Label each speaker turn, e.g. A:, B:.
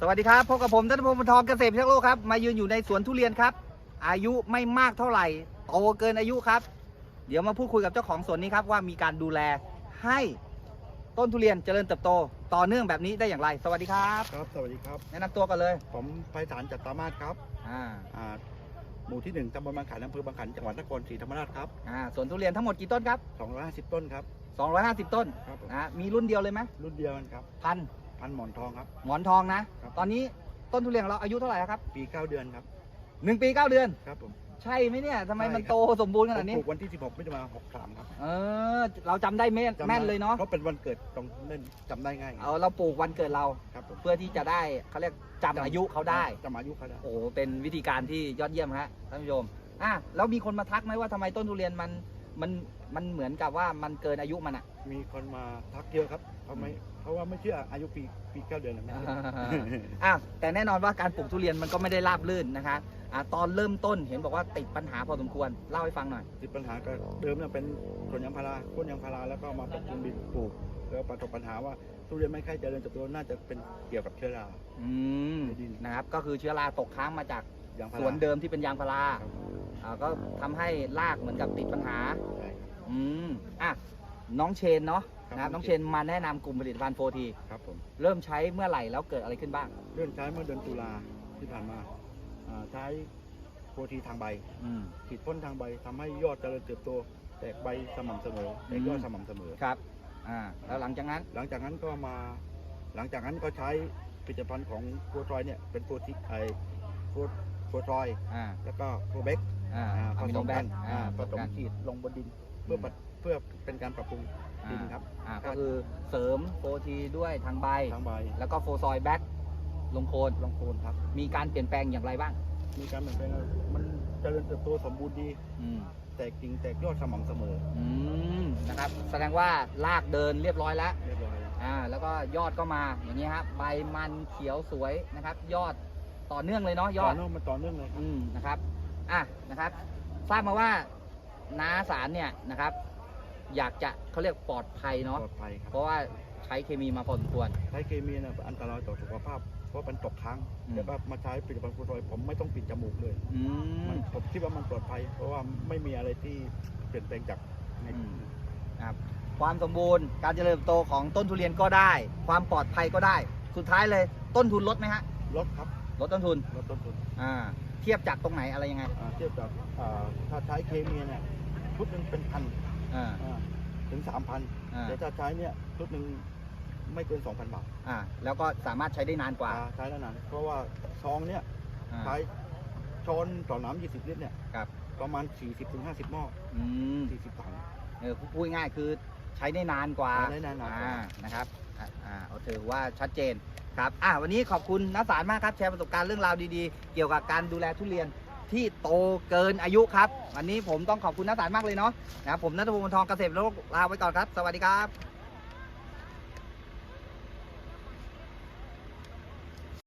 A: สวัสดีครับพบกับผมนัทพงศ์บรรทองเกษตรพิทักษ์โลกครับ มายืนอยู่ในสวนทุเรียนครับ อายุไม่มากเท่าไหร่โตเกินอายุครับ เดี๋ยวมาพูดคุยกับเจ้าของสวนนี้ครับว่ามีการดูแลให้ต้นทุเรียนเจริญเติบโต ต่อเนื่องแบบนี้ได้อย่างไร สวัสดีครับ
B: ครับ สวัสดีครับ
A: แนะนำตัวกันเลย
B: ผมไพศาลจัตตามาศครับ
A: อ่า
B: อ่าหมู่ที่หนึ่งตำบลบางขันอำเภอบางขันจังหวัดนครศรีธรรมราชครับ
A: อ่าสวนทุเรียนทั้งหมดกี่ต้นครับ
B: 250 ต้นครับ
A: 250 ต้น
B: ครับผม
A: นะมีรุ่นเดียวเลยไหม
B: รุ่นเดียวกันครับ
A: พัน
B: พันหมอนทองครับ
A: หมอนทองนะ
B: ครับ
A: ตอนนี้ต้นทุเรียนของเราอายุเท่าไหร่แล้วครับ
B: ปี9เดือนครับ
A: หนึ่งปีเก้าเดือน
B: ครับผม
A: ใช่ไหมเนี่ยทำไมมัน
B: ใช่ครับ
A: โตสมบูรณ์ข
B: ผ
A: นาด
B: ม
A: นี้
B: ปลูกวันที่16มิถุนายน63ครับ
A: เออ เราจำได้แม่น
B: จำได้
A: แม่นเลยเนาะ
B: เพราะเป็นวันเกิดตรงเล่นจำได้ง่าย
A: เอาเราปลูกวันเกิดเรา
B: ครับผม
A: เพื่อที่จะได้เขาเรียกจำอายุเขาได้
B: จำอายุเขาได้
A: โอ้โหเป็นวิธีการที่ยอดเยี่ยมฮะท่านผู้ชมอะแล้วมีคนมาทักไหมว่าทำไมต้นทุเรียนมันมันมันเหมือนกับว่ามันเกินอายุมันอะ
B: มีคนมาทักเยอะครับเพราะไม่เพ ราะว่าไม่เชื่ออายุปีปี9เดือนนะไม่เชื่อ
A: อะแต่แน่นอนว่าการปลูกทุเรียนมันก็ไม่ได้ราบรื่นนะคะอะตอนเริ่มต้นเห็นบอกว่าติดปัญหาพอสมควรเล่าให้ฟังหน่อย
B: ติดปัญหาก็เดิมเนี่ยเป็นสวนยางพาราโค่นยางพาราแล้วก็มาปรับปรุงดินปลูกแล้วประสบปัญหาว่าทุเรียนไม่ค่อยเจริญเติบโตน่าจะเป็นเกี่ยวกับเชื้อรา
A: อืม
B: ในดิน
A: นะครับก็คือเชื้อราตกค้างมาจาก
B: ยางพา
A: ส
B: รา
A: วนเดิมที่เป็นยางพารา
B: ครับ
A: อ่าก็ทำให้รากเหมือนกับติดปัญหา
B: ใช่ครับ
A: อืม อะ น้องเชนเนาะ
B: ครับ
A: นะครับ
B: น้
A: น้
B: อ
A: องง
B: เช
A: เช
B: น
A: นมาแนะนำกลุ่มผลิตภัณฑ์โฟที
B: ครับผม
A: เริ่มใช้เมื่อไหร่แล้วเกิดอะไรขึ้นบ้าง
B: เริ่มใช้เมื่อเดือนตุลาที่ผ่านมาอ่าใช้โปรทีทางใบ
A: อืม
B: ฉีดพ่นทางใบทำให้ยอดเจริญเติบโต แตกใบสม่ำเสมอแตกยอด
A: อืม
B: สม่ำเสมอ
A: ครับอ่าแล้วหลังจากนั้น
B: หลังจากนั้นก็มา หลังจากนั้นก็ใช้ผลิตภัณฑ์ของโปรทรอยเนี่ยเป็นโปรทีไอโปรโปรทรอย
A: อ่า
B: แล้วก็โปรเบก
A: อ่า
B: อ่า
A: อะ
B: ผ
A: มิ
B: ส
A: โน
B: ม
A: แบ
B: กันน
A: อ่า
B: อ่าผ
A: ผ
B: ส
A: ส
B: ม
A: มกัน
B: ฉีดลงบนดินเพื่อปัดเพื่อเป็นการปรับปรุงดินครับ
A: อ่าก็คือเสริมโฟทีด้วยทางใบ
B: ทางใบ
A: แล้วก็โฟซอยแบ็กลงโคน
B: ลงโคนครับ
A: มีการเปลี่ยนแปลงอย่างไรบ้าง
B: มีการเปลี่ยนแปลงมันเจริญเติบโตสมบูรณ์ดี
A: อืม
B: แตกกิ่งแตกยอดสม่ำเสมอ
A: อืมนะครับ แสดงว่าลากเดินเรียบร้อยแล้ว
B: เรียบร้อยแล้ว
A: อ่า แล้วก็ยอดก็มาอย่างนี้ครับใบมันเขียวสวยนะครับ ยอดต่อเนื่องเลยเนาะย
B: ต่
A: อ
B: อ
A: ด
B: เนื่องมันต่อเนื่องเลยครับ
A: อืมนะครับ อะ นะครับ ทราบมาว่า นาสารเนี่ยนะครับ อยากจะเขาเรียกปลอดภัยเนาะ
B: ปลอดภัยครับ
A: เพราะว่าใช้เคมีมาพอสมควร
B: ใช้เคมีเนี่ยอันตรายต่อสุขภาพ เพราะมันตกค้าง
A: อืม
B: แล้วก็มาใช้ผลิตภัณฑ์ฟูรอยผมไม่ต้องปิดจมูกเลย
A: อื
B: มั
A: ม
B: นผมคิดว่ามันปลอดภัย เพราะว่าไม่มีอะไรที่เปลี่ยนแปลงจากใน
A: อืมครับความสมบูรณ์การเจริญเติบโตของต้นทุเรียนก็ได้ ความปลอดภัยก็ได้ สุดท้ายเลยต้นทุนลดไหมฮะ
B: ลดครับ
A: ลดต้นทุน
B: ลดต้นทุน
A: อ่า เทียบจากตรงไหนอะไรยังไง
B: อ่าเทียบกับอ่าถ้าใช้เคมีเนี่ยชุดหนึ่งเป็นพัน
A: อ่า
B: อ่าถึงสามพัน
A: อ่า
B: แต่ถ้าใช้เนี่ยชุดหนึ่งไม่เกินสองพันบาท
A: อ่า แล้วก็สามารถใช้ได้นานกว่า
B: อ่าใช้แล้วนานเพราะว่าซองเนี่ย
A: อ่า
B: ใช้ช้อนต่อน้ำ20ลิตรเนี่ย
A: ครับ
B: ประมาณ40-50หม้อ
A: อืม
B: 40ถัง
A: เออพูดง่ายๆคือใช้ได้นานกว่า
B: ใช้ได้นานกว่า
A: อ่นะครับอ่าอ่าเอาถือว่าชัดเจน ครับอ่าวันนี้ขอบคุณนักสารมากครับแชร์ประสบการณ์เรื่องราวดีๆ เกี่ยวกับการดูแลทุเรียนที่โตเกินอายุครับ วันนี้ผมต้องขอบคุณนักสารมากเลยเนาะนะครับผมนัทพงศ์วงศ์ทองเกษตรโลกลาไปก่อนครับ สวัสดีครับ